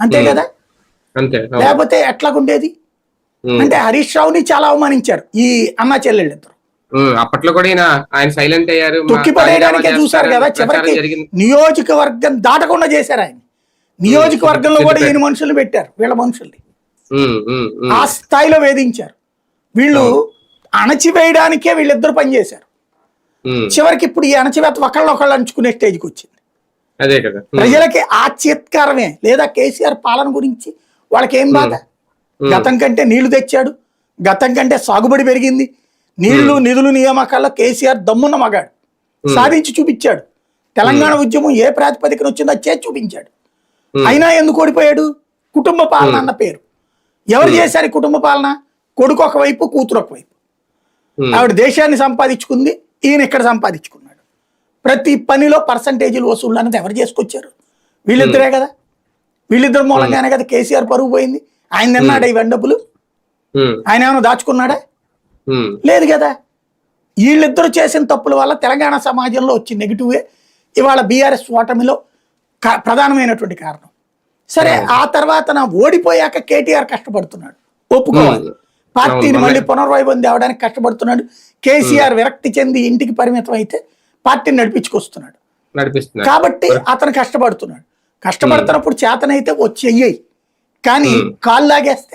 అంతే. కదా? అంతే. లేకపోతే ఎట్లాగుండేది? ఉమ్. అంటే హరీష్ రావుని చాలా అవమానించారు ఈ అన్నా చెల్లెళ్ళిద్దరు. అప్పట్లో కూడా ఆయన సైలెంట్ అయ్యారు మా- తొక్కి పడేయడానికే రాజీనామా చూశారు కదా? చివరికి నియోజకవర్గం దాటకుండా చేశారు ఆయన. నియోజకవర్గంలో కూడా. ఈయన మనుషులు పెట్టారు వీళ్ళ మనుషుల్ని. ఆ స్థాయిలో వేధించారు. వీళ్ళు అణచివేయడానికే వీళ్ళిద్దరు పనిచేశారు. చివరికి ఇప్పుడు ఈ అణచివేత ఒకళ్ళు ఒకళ్ళు అంచుకునే స్టేజ్కి వచ్చింది. అదే కదా. ప్రజలకి ఆ చీత్కారమే లేదా కేసీఆర్ పాలన గురించి వాళ్ళకి ఏం బాధ. గతం కంటే నీళ్ళు తెచ్చాడు. గతం కంటే సాగుబడి పెరిగింది. నీళ్ళు నిధులు నియామకాల్లో కేసీఆర్ దమ్మున్న మగాడు. సాధించి చూపించాడు. తెలంగాణ ఉద్యమం ఏ ప్రాతిపదికన వచ్చిందో చేసి చూపించాడు. అయినా ఎందుకు ఓడిపోయాడు? కుటుంబ పాలన అన్న పేరు. ఎవరు చేశారు కుటుంబ పాలన? కొడుకు ఒకవైపు కూతురు ఒకవైపు ఆవిడ దేశాన్ని సంపాదించుకుంది ఈయన ఇక్కడ సంపాదించుకున్నాడు. ప్రతి పనిలో పర్సంటేజీలు వసూళ్ళు అనేది ఎవరు చేసుకొచ్చారు? వీళ్ళిద్దరే కదా? వీళ్ళిద్దరు మూలంగానే కదా కేసీఆర్ పరుగు పోయింది. ఆయన నిన్నాడా ఇవన్నీ డబ్బులు ఆయన ఏమైనా దాచుకున్నాడా? లేదు కదా. వీళ్ళిద్దరు చేసిన తప్పుల వల్ల తెలంగాణ సమాజంలో వచ్చిన నెగిటివే ఇవాళ బీఆర్ఎస్ ఓటమిలో ప్రధానమైనటువంటి కారణం. సరే ఆ తర్వాత నా ఓడిపోయాక కేటీఆర్ కష్టపడుతున్నాడు. ఒప్పుకోవాలి. పార్టీని మళ్ళీ పునర్వైభవం తేవడానికి కష్టపడుతున్నాడు. కేసీఆర్ విరక్తి చెంది ఇంటికి పరిమితం అయితే పార్టీని నడిపించుకొస్తున్నాడు. నడిపిస్తున్నారు కాబట్టి అతను కష్టపడుతున్నాడు. కష్టపడుతున్నప్పుడు చేతనైతే వచ్చి కానీ కాళ్ళు లాగేస్తే